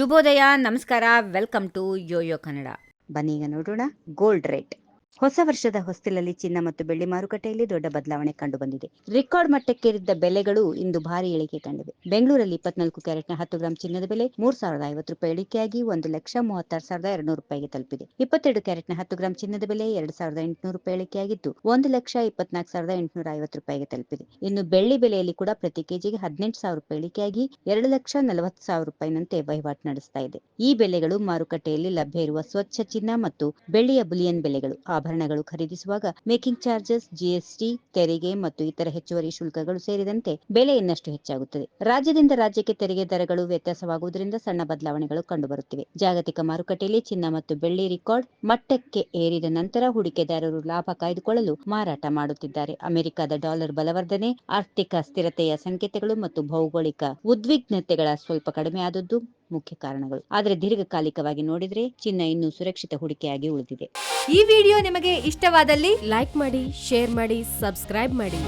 ಶುಭೋದಯ ನಮಸ್ಕಾರ welcome to Yoyo Kannada. ಬನ್ನಿ ಈಗ ನೋಡೋಣ ಗೋಲ್ಡ್ ರೇಟ್ ಹೊಸ ವರ್ಷದ ಹೊಸ್ತಿಲಲ್ಲಿ ಚಿನ್ನ ಮತ್ತು ಬೆಳ್ಳಿ ಮಾರುಕಟ್ಟೆಯಲ್ಲಿ ದೊಡ್ಡ ಬದಲಾವಣೆ ಕಂಡುಬಂದಿದೆ. ರೆಕಾರ್ಡ್ ಮಟ್ಟಕ್ಕೇರಿದ್ದ ಬೆಲೆಗಳು ಇಂದು ಭಾರಿ ಇಳಿಕೆ ಕಂಡಿವೆ. ಬೆಂಗಳೂರಲ್ಲಿ ಇಪ್ಪತ್ನಾಲ್ಕು ಕ್ಯಾರೆಟ್ನ ಹತ್ತು ಗ್ರಾಂ ಚಿನ್ನದ ಬೆಲೆ ಮೂರ್ ಸಾವಿರದ ಐವತ್ತು ರೂಪಾಯಿ ಇಳಿಕೆಯಾಗಿ ಒಂದು ಲಕ್ಷ ಮೂವತ್ತಾರು ಸಾವಿರದ ಎರಡ್ನೂರು ರೂಪಾಯಿಗೆ ತಲುಪಿದೆ. ಇಪ್ಪತ್ತೆರಡು ಕ್ಯಾರೆಟ್ನ ಹತ್ತು ಗ್ರಾಂ ಚಿನ್ನದ ಬೆಲೆ ಎರಡು ಸಾವಿರದ ಎಂಟುನೂರು ರೂಪಾಯಿ ಇಳಿಕೆಯಾಗಿದ್ದು ಒಂದು ಲಕ್ಷ ಇಪ್ಪತ್ನಾಲ್ಕು ಸಾವಿರದ ಎಂಟುನೂರ ಐವತ್ತು ರೂಪಾಯಿಗೆ ತಲುಪಿದೆ. ಇನ್ನು ಬೆಳ್ಳಿ ಬೆಲೆಯಲ್ಲಿ ಕೂಡ ಪ್ರತಿ ಕೆಜಿಗೆ ಹದಿನೆಂಟು ಸಾವಿರ ರೂಪಾಯಿ ಇಳಿಕೆಯಾಗಿ ಎರಡು ಲಕ್ಷ ನಲವತ್ತು ಸಾವಿರ ರೂಪಾಯಿನಂತೆ ವಹಿವಾಟು ನಡೆಸ್ತಾ ಇದೆ. ಈ ಬೆಲೆಗಳು ಮಾರುಕಟ್ಟೆಯಲ್ಲಿ ಲಭ್ಯ ಇರುವ ಸ್ವಚ್ಛ ಚಿನ್ನ ಮತ್ತು ಬೆಳ್ಳಿಯ ಬುಲಿಯನ್ ಬೆಲೆಗಳು. ಆಭರಣಗಳು ಖರೀದಿಸುವಾಗ ಮೇಕಿಂಗ್ ಚಾರ್ಜಸ್, ಜಿಎಸ್ಟಿ, ತೆರಿಗೆ ಮತ್ತು ಇತರ ಹೆಚ್ಚುವರಿ ಶುಲ್ಕಗಳು ಸೇರಿದಂತೆ ಬೆಲೆ ಇನ್ನಷ್ಟು ಹೆಚ್ಚಾಗುತ್ತದೆ. ರಾಜ್ಯದಿಂದ ರಾಜ್ಯಕ್ಕೆ ತೆರಿಗೆ ದರಗಳು ವ್ಯತ್ಯಾಸವಾಗುವುದರಿಂದ ಸಣ್ಣ ಬದಲಾವಣೆಗಳು ಕಂಡುಬರುತ್ತಿವೆ. ಜಾಗತಿಕ ಮಾರುಕಟ್ಟೆಯಲ್ಲಿ ಚಿನ್ನ ಮತ್ತು ಬೆಳ್ಳಿ ರೆಕಾರ್ಡ್ ಮಟ್ಟಕ್ಕೆ ಏರಿದ ನಂತರ ಹೂಡಿಕೆದಾರರು ಲಾಭ ಕಾಯ್ದುಕೊಳ್ಳಲು ಮಾರಾಟ ಮಾಡುತ್ತಿದ್ದಾರೆ. ಅಮೆರಿಕದ ಡಾಲರ್ ಬಲವರ್ಧನೆ, ಆರ್ಥಿಕ ಸ್ಥಿರತೆಯ ಸಂಕೇತಗಳು ಮತ್ತು ಭೌಗೋಳಿಕ ಉದ್ವಿಗ್ನತೆಗಳ ಸ್ವಲ್ಪ ಕಡಿಮೆ ಆದದ್ದು ಮುಖ್ಯ ಕಾರಣಗಳು. ಆದರೆ ದೀರ್ಘಕಾಲಿಕವಾಗಿ ನೋಡಿದ್ರೆ ಚಿನ್ನ ಇನ್ನೂ ಸುರಕ್ಷಿತ ಹೂಡಿಕೆಯಾಗಿ ಉಳಿದಿದೆ. ಈ ವಿಡಿಯೋ ನಿಮಗೆ ಇಷ್ಟವಾದಲ್ಲಿ ಲೈಕ್ ಮಾಡಿ, ಶೇರ್ ಮಾಡಿ, ಸಬ್ಸ್ಕ್ರೈಬ್ ಮಾಡಿ.